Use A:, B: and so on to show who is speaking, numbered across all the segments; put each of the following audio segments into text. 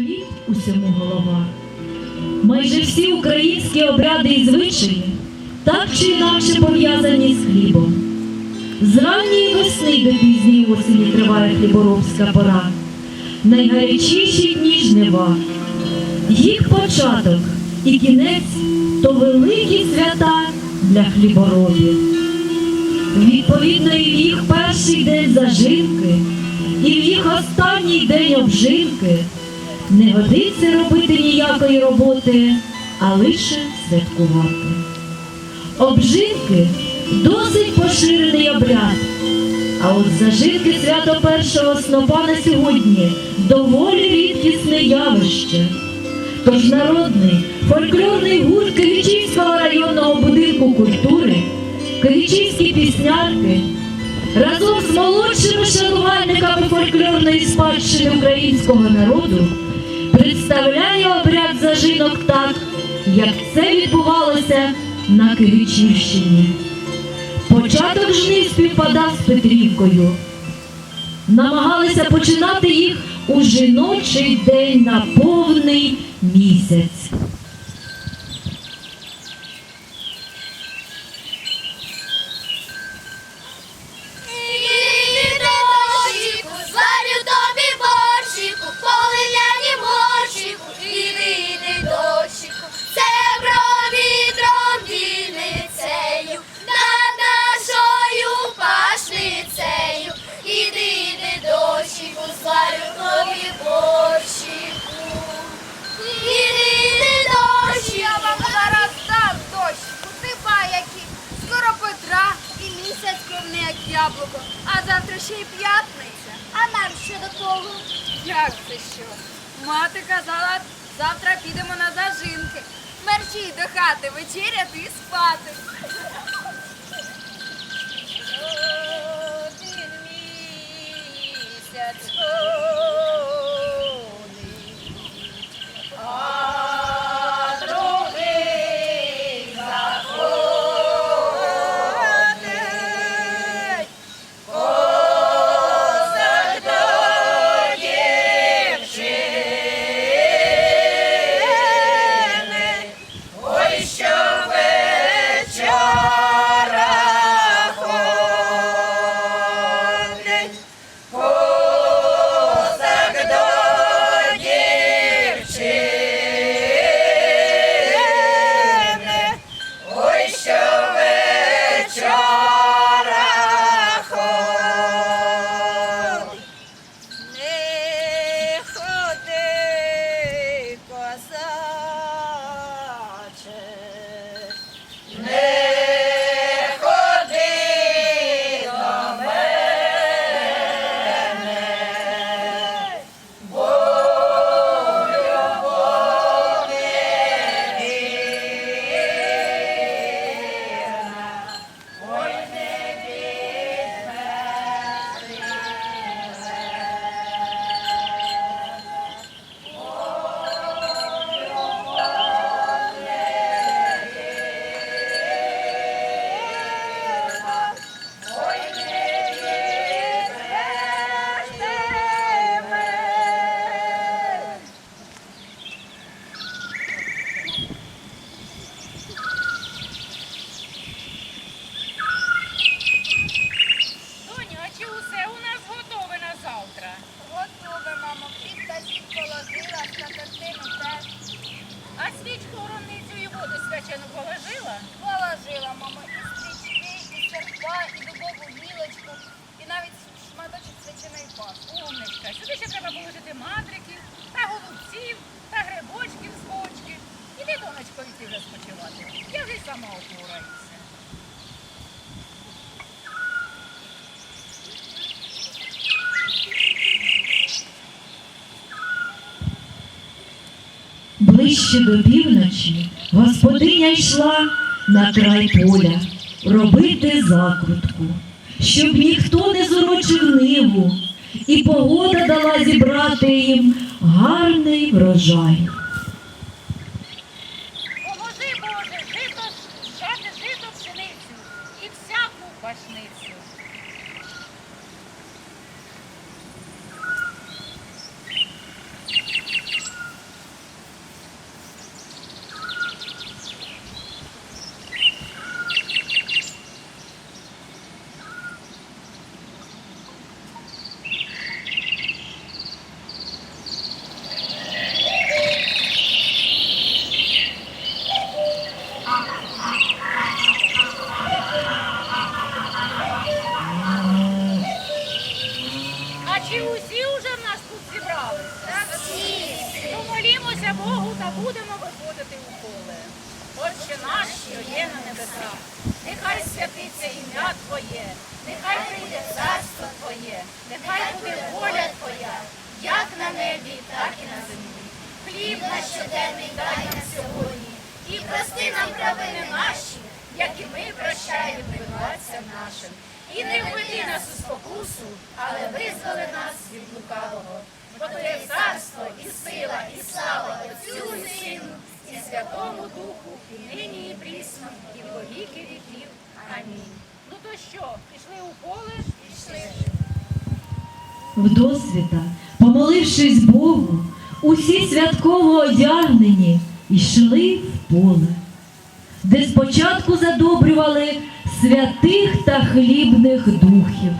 A: хліб усьому голова. Майже всі українські обряди і звичаї так чи інакше пов'язані з хлібом. З ранньої весни до пізньої осені триває хліборобська пора. Найгарячіші дні жнива. Їх початок і кінець то великі свята для хліборобів. Відповідно, і в їх перший день зажинки, і в їх останній день обжинки не годиться робити ніякої роботи, а лише святкувати. Обжинки досить поширений обряд. А от зажинки свято першого снопа на сьогодні доволі рідкісне явище. Тож народний фольклорний гурт Киричівського районного будинку культури, Киричівські піснярки разом з молодшими шанувальниками фольклорної спадщини українського народу представляє обряд зажинок так, як це відбувалося на Киричівщині. Початок жнив співпадав з Петрівкою. Намагалися починати їх у жіночий день на повний місяць.
B: Яблуко, а завтра ще й п'ятниця.
C: а нам що до того?
B: Як це що? Мати казала, завтра підемо на зажинки. Мерщій до хати вечеряти і спати. Один місяць свяченої.
D: Умничка. Сюди ще треба положити мадриків, та голубців, та грибочків з бочки. Іди, донечко, йти вже спочивати. Я вже й сама опораюся.
A: Ближче до півночі господиня йшла на край поля робити закрутку, щоб ніхто не зурочив ниву, і погода дала зібрати їм гарний врожай.
D: Поможи, Боже, жито, жати жито пшеницю і всяку пашницю. Помолимося Богу та будемо виходити у поле. Отче наш, що є на небесах, нехай святиться ім'я Твоє, нехай прийде царство Твоє, нехай буде воля Твоя, як на небі, так і на землі. Хліб наш щоденний дай нам сьогодні, і прости нам провини наші, як і ми прощаємо винуватцям нашим. І не введи нас у спокусу, але визволи нас від лукавого. Бо Твоє царство, і сила, і слава Отцю і Сину, Святому Духу, і нині, і прісно, і во віки віків. Амінь. Ну то що, пішли у поле? Пішли.
A: Вдосвіта, помолившись Богу, усі святково одягнені йшли в поле, де спочатку задобрювали святих та хлібних духів.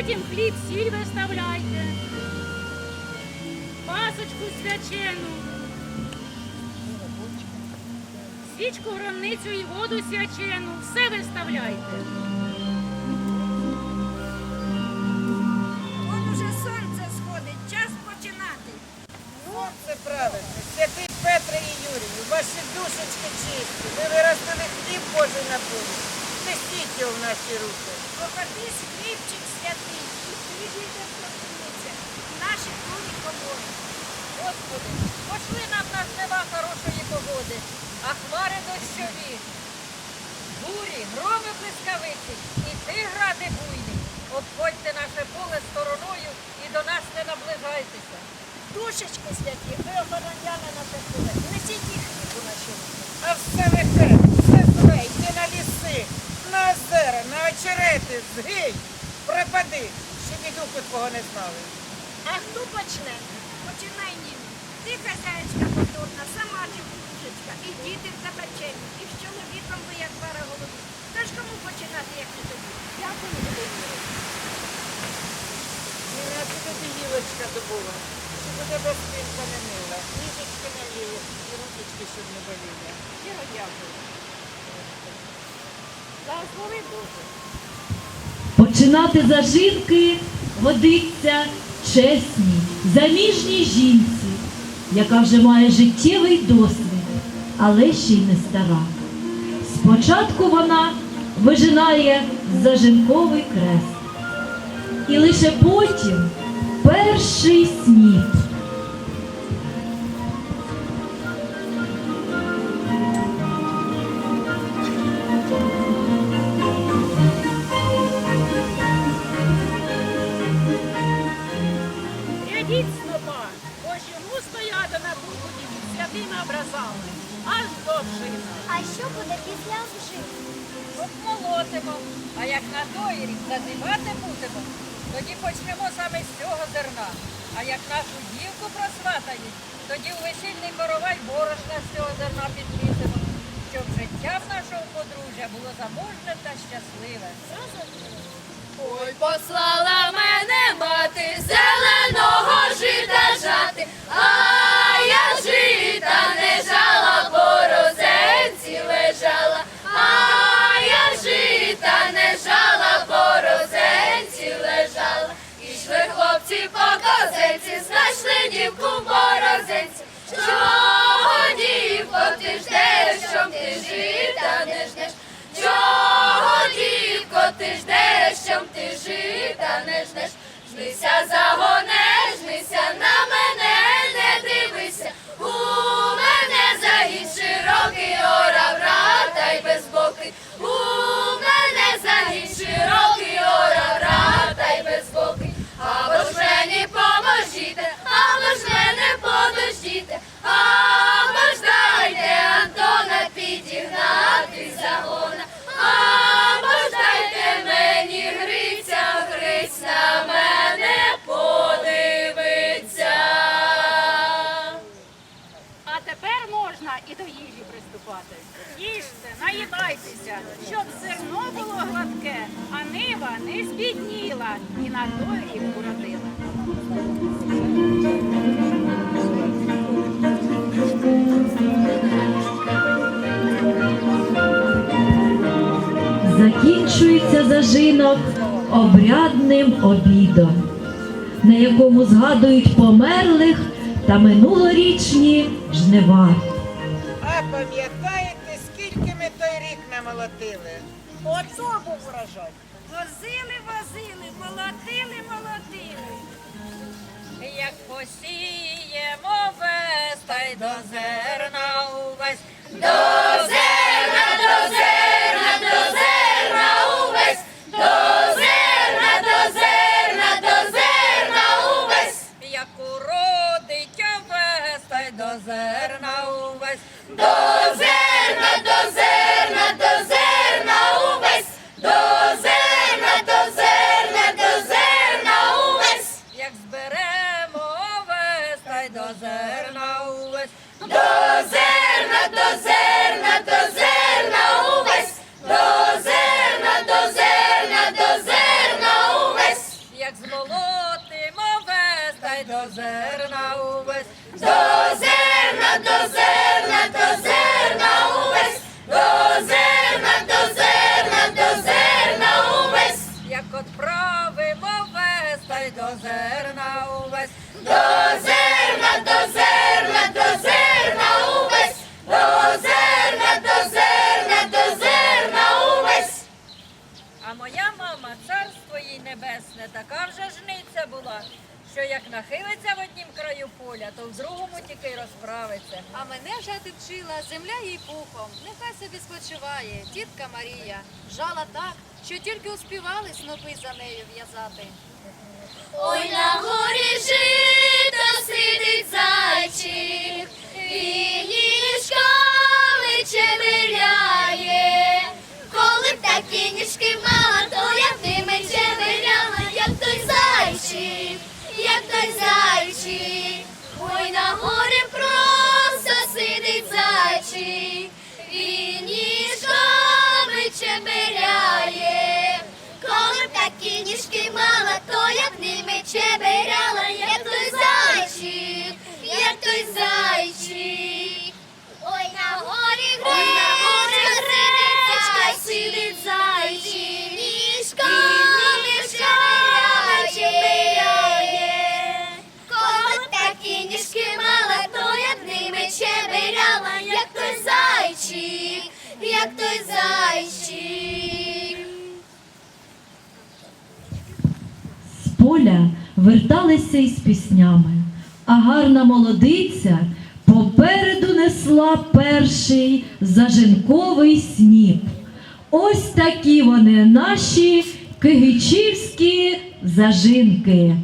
D: Потім хліб сіль виставляйте, пасочку свячену, свічку, громницю і воду свячену, все виставляйте.
C: Вон уже сонце сходить, час починати.
E: Сонце правильне, святий Петре і Юрію, ваші душечки чисті, ви виростили хліб Божий на полі. Несіть його в наші руки.
C: Покажись хлібчик святий, наші крові комори.
B: Господи, пошли нам на жнива хорошої погоди, а хмари дощові, бурі, громи блискавиці, і ти гради буйні. Обходьте наше поле стороною і до нас не наближайтеся.
C: Душечки святі, ви охороняли наше поле. Несіть їх у наші руки.
E: А все лихе, все зле, йди на ліси, на озера, на очерети, згинь, пропади, щоб і духу твого не знали.
C: А хто почне? Починай німи. Ти хазяєчка повторна, сама дівчинка, і діти в тебе і з чоловіком ви як пара голубів. Тож кому починати, як не тобі? Дякую, Володимире.
E: Ні, а ти тобі гілочка добула, щоб у тебе спинка не мила, ніжечки не ліли, і ручечки, щоб не боліли.
D: Щиро дякую. Благослови Боже.
A: Починати зажинки годиться чесній, заміжній жінці, яка вже має життєвий досвід, але ще й не стара. Спочатку вона вижинає зажинковий крест, і лише потім перший сніп.
F: А
B: як на той рік називати будемо, тоді почнемо саме з цього зерна. А як нашу дівку просватають, тоді у весільний коровай борошна з цього зерна підлітимо, щоб життя в нашого подружжя було заможне та щасливе.
F: Ой, послала мене мати зеленого жита жати, а я жита не жала, дівку морозець. Чого, дівко, ти ждеш, щоб ти жита не ждеш? Чого, дівко, ти ждеш, щоб ти жита не ждеш? Жнися, загоне, жнися, на мене не дивися. У мене загін широкий,
D: тепер можна і до їжі приступати. Їжте, наїдайтеся, щоб зерно було гладке, а нива не збідніла і на той рік уродила.
A: Закінчується зажинок обрядним обідом, на якому згадують померлих та минулорічні жнива.
E: А пам'ятаєте, скільки ми той рік намолотили?
C: Ото був врожай. Возили, возили, молотили, молотили.
B: Як посіємо весь, та й до зерна увесь.
F: До зерна, до зерна увесь. до зерна, до зерна, до зерна увесь,
B: до зерна,
F: до зерна, до зерна увесь,
B: Як зберемо овес, та й до зерна увесь.
F: до зерна, до зерна, до зерна увесь, до зерна, до зерна, до зерна увесь.
B: Як змолотимо овес, та й до зерна увесь.
F: До
B: моя мама, царство їй небесне, така вже жниця була, що як нахилиться в однім краю поля, то в другому тільки й розправиться.
G: А мене жати вчила земля їй пухом. Нехай собі спочиває, тітка Марія. Жала так, що тільки успівали снопи за нею в'язати.
F: Ой, на горі жито сидить зайчик, і ніжками чебиряє. Горі просто сидить зайчик, і ніжками чебиряє. Коли б такі ніжки мала, то я б ними чебиряла, як той зайчик, як той зайчик. Ой, на горі гречка
A: поля верталися із піснями, а гарна молодиця попереду несла перший зажинковий сніп. Ось такі вони наші кигичівські зажинки.